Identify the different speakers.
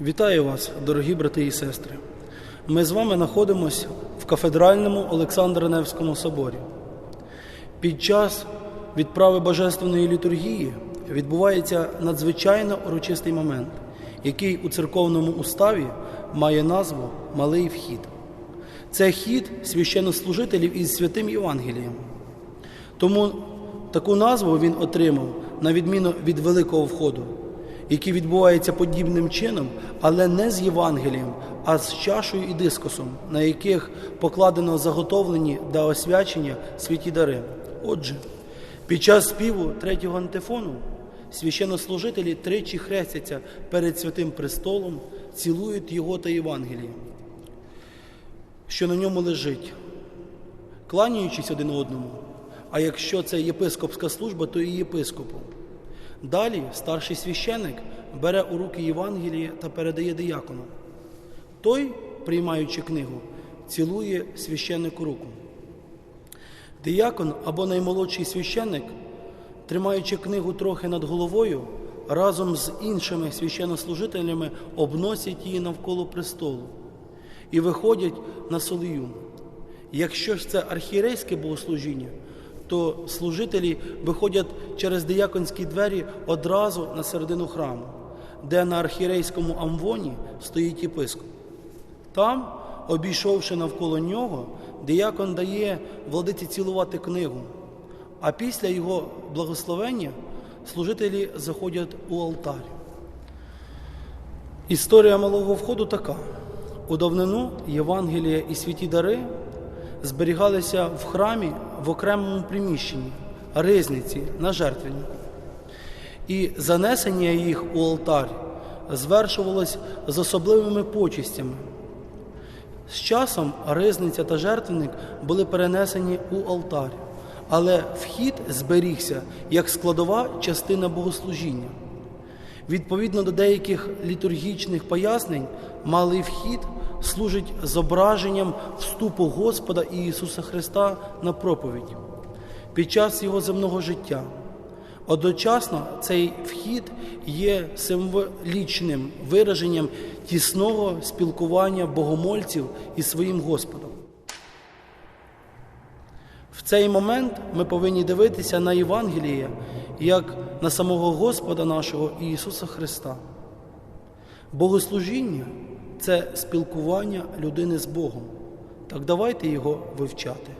Speaker 1: Вітаю вас, дорогі брати і сестри. Ми з вами знаходимося в кафедральному Олександра Невському соборі. Під час відправи Божественної літургії відбувається надзвичайно урочистий момент, який у церковному уставі має назву Малий вхід. Це хід священнослужителів із святим Євангелієм. Тому таку назву він отримав на відміну від великого входу, який відбувається подібним чином, але не з Євангелієм, а з чашою і дискосом, на яких покладено заготовлені до освячення святі дари. Отже, під час співу третього антифону священнослужителі тричі хрестяться перед святим престолом, цілують його та Євангеліє, що на ньому лежить, кланяючись один одному. А якщо це єпископська служба, то і єпископу. Далі старший священик бере у руки Євангеліє та передає диякону. Той, приймаючи книгу, цілує священнику руку. Диякон або наймолодший священник, тримаючи книгу трохи над головою, разом з іншими священнослужителями обносять її навколо престолу і виходять на солію. Якщо ж це архієрейське богослужіння, то служителі виходять через дияконські двері одразу на середину храму, де на архієрейському амвоні стоїть єпископ. Там, обійшовши навколо нього, диякон дає владиці цілувати книгу, а після його благословення служителі заходять у алтар. Історія малого входу така: у давнину Євангелія і святі дари зберігалися в храмі в окремому приміщенні, ризниці на жертвеннику. І занесення їх у алтар звершувалось з особливими почистями. З часом ризниця та жертвенник були перенесені у алтар, але вхід зберігся як складова частина богослужіння. Відповідно до деяких літургічних пояснень, малий вхід служить зображенням вступу Господа Ісуса Христа на проповідь під час Його земного життя. Одночасно цей вхід є символічним вираженням тісного спілкування богомольців із своїм Господом. В цей момент ми повинні дивитися на Євангеліє як на самого Господа нашого Ісуса Христа. Богослужіння це спілкування людини з Богом. Так давайте його вивчати.